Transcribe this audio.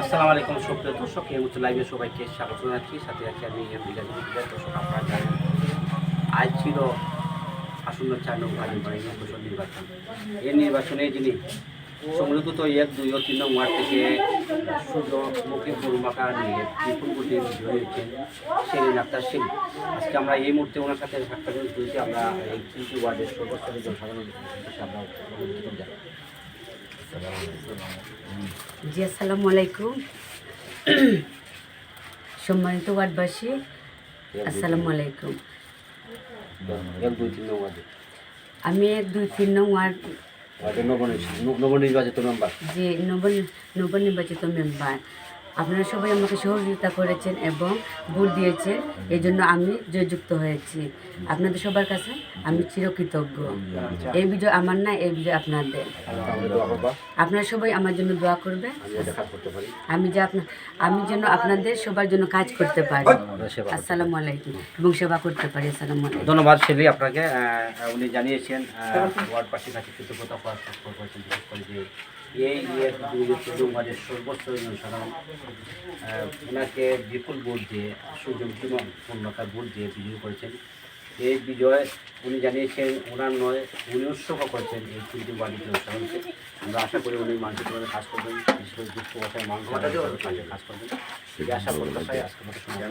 আসসালামু আলাইকুম, সুপ্রিয় দর্শক, এই মুহূর্তে লাইভে সবাইকে স্বাগত জানাচ্ছি। সাথে আছি আমি এম দর্শক, আপনারা জানেন, আজ ছিল আসন্ন চার নম্বর নির্বাচন নির্বাচন। এই নির্বাচনে যিনি সম্মিলিত এক, দুই ও তিন নম্বর থেকে সূর্যমুখী পুরমাকা নিয়ে বিপুল ভোটে বিজয়ী হয়েছেন সেলিন আক্তার সিং আজকে আমরা এই মুহূর্তে ওনার সাথে সাক্ষাৎ করেছি আমরা এই তিনটি ওয়ার্ডের সর্বস্তরের জনসাধারণ আমরা জি আসসালামু আলাইকুম। সম্মানিত ওয়ার্ডবাসী আসসালামু আলাইকুম। আমি এক দুই তিন নং ওয়ার্ড নবনির্বাচিত নবনির্বাচিত মেম্বার। আপনারা সবাই আমাকে সহযোগিতা করেছেন এবং ভোট দিয়েছেন। এই জন্য আমি জয়যুক্ত হয়েছি। আপনাদের সবার কাছে আমি চিরকৃতজ্ঞ। এই বিজয় আমার না এই বিজয় আপনাদের। আপনারা সবাই আমার জন্য দোয়া করবে আমি যে আপনার আমি যেন আপনাদের সবার জন্য কাজ করতে পারি। আসসালামু আলাইকুম। এবং সেবা করতে পারি। আসসালামু আলাইকুম। ধন্যবাদ সেলি আপনাকে। উনি জানিয়েছেন ওয়ার্ডবাসীর কাছে কৃতজ্ঞতা এই ওয়ার্ডের সর্বোচ্চ জনসাধারণ আহ, ওনাকে বিপুল ভোট দিয়ে সূর্যমুখী পূর্ণতার ভোট দিয়ে বিজয়ী করেছেন। এই বিজয় উনি জানিয়েছেন, ওনার নয়, উনি উৎসব করেছেন এই তিনটি বাড়িতে আমরা আশা করি উনি মানুষের কাজ করবেন বিশেষ করে দুঃখ কাজ করবেন। এই আশা প্রত্যাশায় আজকে সঙ্গে